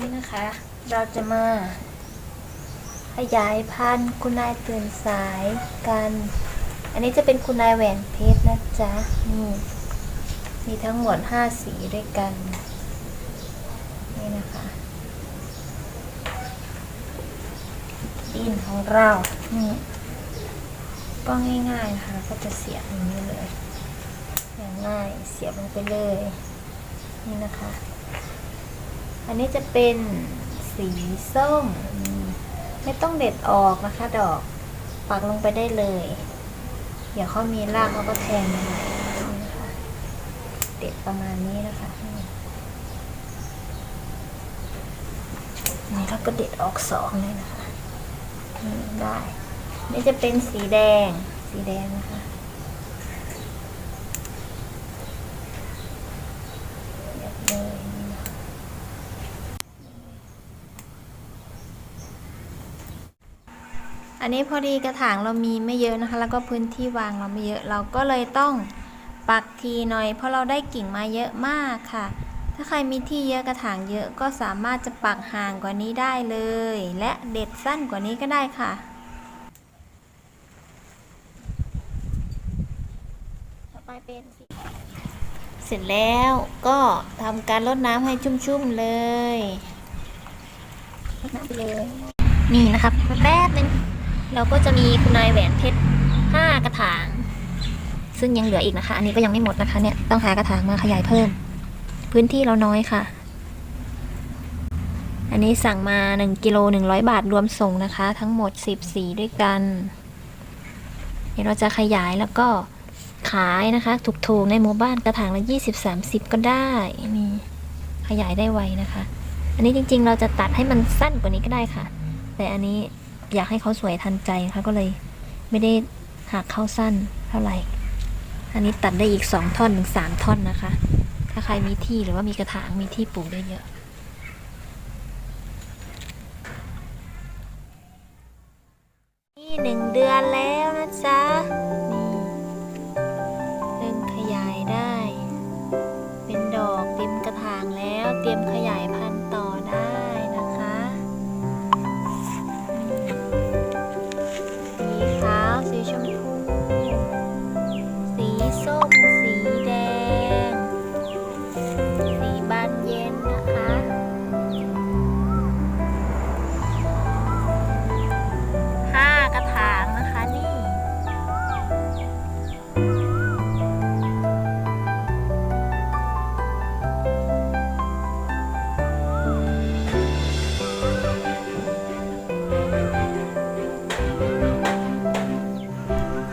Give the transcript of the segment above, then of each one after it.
นี่นะคะ เราจะมา ขยายพันธุ์คุณนายตื่นสายกัน อันนี้จะเป็นคุณนายแหวนเพชรนะจ๊ะนี่มีทั้งหมดห้าสีด้วยกัน นี่นะคะดินของเรา นี่ก็ง่ายๆนะคะก็จะเสียบอย่างนี้เลย อย่างง่ายเสียบลงไปเลย นี่นะคะ อันนี้จะเป็นสีส้ม ไม่ต้องเด็ดออกนะคะดอก ปักลงไปได้เลย เดี๋ยวเขามีรากเขาก็แทงมาใหม่นี่นะเด็ดประมาณนี้นะคะนี่นี่แล้วก็เด็ดออกสองเลยนะคะได้ นี่จะเป็นสีแดง สีแดงนะคะ เรียบเลยนี่นะคะ อันนี้พอดีกระถางเรามีไม่เยอะนะคะ แล้วก็พื้นที่วางเราไม่เยอะ เราก็เลยต้องปักทีหน่อย เพราะเราได้กิ่งมาเยอะมากค่ะ ถ้าใครมีที่เยอะกระถางเยอะก็สามารถจะปักห่างกว่านี้ได้เลย และเด็ดสั้นกว่านี้ก็ได้ค่ะต่อไปเป็นสีเสร็จแล้วก็ทำการรดน้ำให้ชุ่มๆเลยรดน้ำไปเลยนี่นะครับแป๊บนึง เราก็จะมีคุณนายแหวนเพชรห้ากระถาง ซึ่งยังเหลืออีกนะคะ อันนี้ก็ยังไม่หมดนะคะเนี่ยต้องหากระถางมาขยายเพิ่ม พื้นที่เราน้อยค่ะ อันนี้สั่งมา1กิโล100 บาทรวมส่งนะคะ ทั้งหมด 10 สีด้วยกันเดี๋ยวเราจะขยายแล้วก็ขายนะคะถูกๆในหมู่บ้านกระถางละ20 30 ก็ได้นี่ขยายได้ไวนะคะ อันนี้จริงๆ เราจะตัดให้มันสั้นกว่านี้ก็ได้ค่ะ แต่อันนี้ อยากให้เขาสวยทันใจนะคะก็เลยไม่ได้หักเข้าสั้นเท่าไหร่ อันนี้ตัดได้อีก 2 ท่อนถึง3ท่อนนะคะ ถ้าใครมีที่หรือว่ามีกระถางมีที่ปลูกได้เยอะนี่หนึ่งเดือนแล้วนะจ๊ะ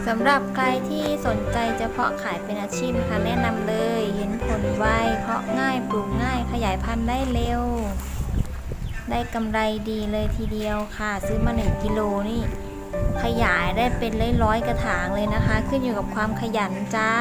สำหรับใครที่สนใจจะเพาะขายเป็นอาชีพนะคะแนะนำเลย เห็นผลไวเพาะง่ายปลูกง่ายขยายพันธุ์ได้เร็ว ได้กำไรดีเลยทีเดียวค่ะ ซื้อมา 1 กิโลนี่ ขยายได้เป็นร้อยๆกระถางเลยนะคะ ขึ้นอยู่กับความขยันจ้า